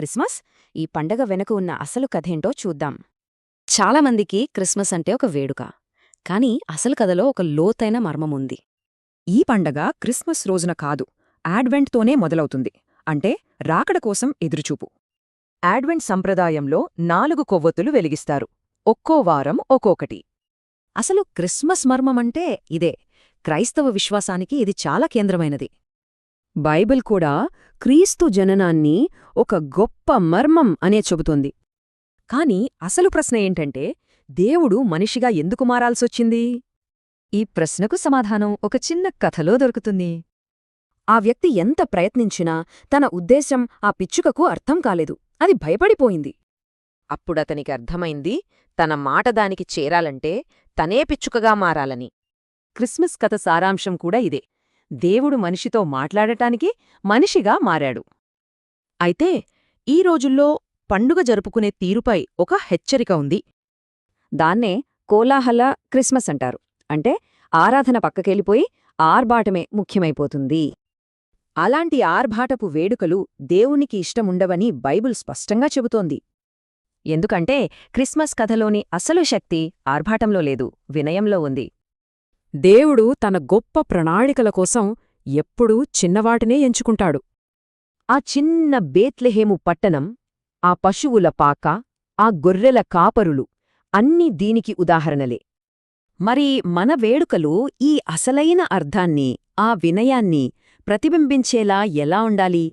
Christmas? ఈ పండగ వెనుక ఉన్న అసలు కథేంటో చూద్దాం. చాలామందికి క్రిస్మస్ అంటే ఒక వేడుక. కాని అసలు కథలో ఒక లోతైన మర్మముంది. ఈ పండగ క్రిస్మస్ రోజున కాదు యాడ్వెంట్తోనే మొదలవుతుంది. అంటే రాకడ కోసం ఎదురుచూపు. యాడ్వెంట్ సంప్రదాయంలో నాలుగు కొవ్వొత్తులు వెలిగిస్తారు. ఒక్కో వారం ఒక్కొక్కటి. అసలు క్రిస్మస్ మర్మమంటే ఇదే. క్రైస్తవ విశ్వాసానికి ఇది చాలా కేంద్రమైనది. బైబిల్ కూడా క్రీస్తు జననాన్ని ఒక గొప్ప మర్మం అనే చెబుతోంది. కాని అసలు ప్రశ్న ఏంటంటే దేవుడు మనిషిగా ఎందుకు మారాల్సొచ్చింది? ఈ ప్రశ్నకు సమాధానం ఒక చిన్న కథలో దొరుకుతుంది. ఆ వ్యక్తి ఎంత ప్రయత్నించినా తన ఉద్దేశం ఆ పిచ్చుకకు అర్థం కాలేదు. అది భయపడిపోయింది. అప్పుడతనికి అర్థమైంది తన మాట దానికి చేరాలంటే తనే పిచ్చుకగా మారాలని. క్రిస్మస్ కథ సారాంశం కూడా ఇదే. దేవుడు మనిషితో మాట్లాడటానికి మనిషిగా మారాడు. అయితే ఈ రోజుల్లో పండుగ జరుపుకునే తీరుపై ఒక హెచ్చరిక ఉంది. దాన్నే కోలాహల క్రిస్మస్ అంటారు. అంటే ఆరాధన పక్కకెళ్ళిపోయి ఆర్భాటమే ముఖ్యమైపోతుంది. అలాంటి ఆర్భాటపు వేడుకలు దేవునికి ఇష్టముండవని బైబుల్ స్పష్టంగా చెబుతోంది. ఎందుకంటే క్రిస్మస్ కథలోని అసలు శక్తి ఆర్భాటంలో లేదు వినయంలో ఉంది. దేవుడు తన గొప్ప ప్రణాళికల కోసం ఎప్పుడూ చిన్నవాటినే ఎంచుకుంటాడు. ఆ చిన్న బేత్లెహేము పట్టణం ఆ పశువుల పాక ఆ గొర్రెల కాపరులు అన్నీ దీనికి ఉదాహరణలే. మరి మన వేడుకలు ఈ అసలైన అర్థాన్ని ఆ వినయాన్ని ప్రతిబింబించేలా ఎలా ఉండాలి?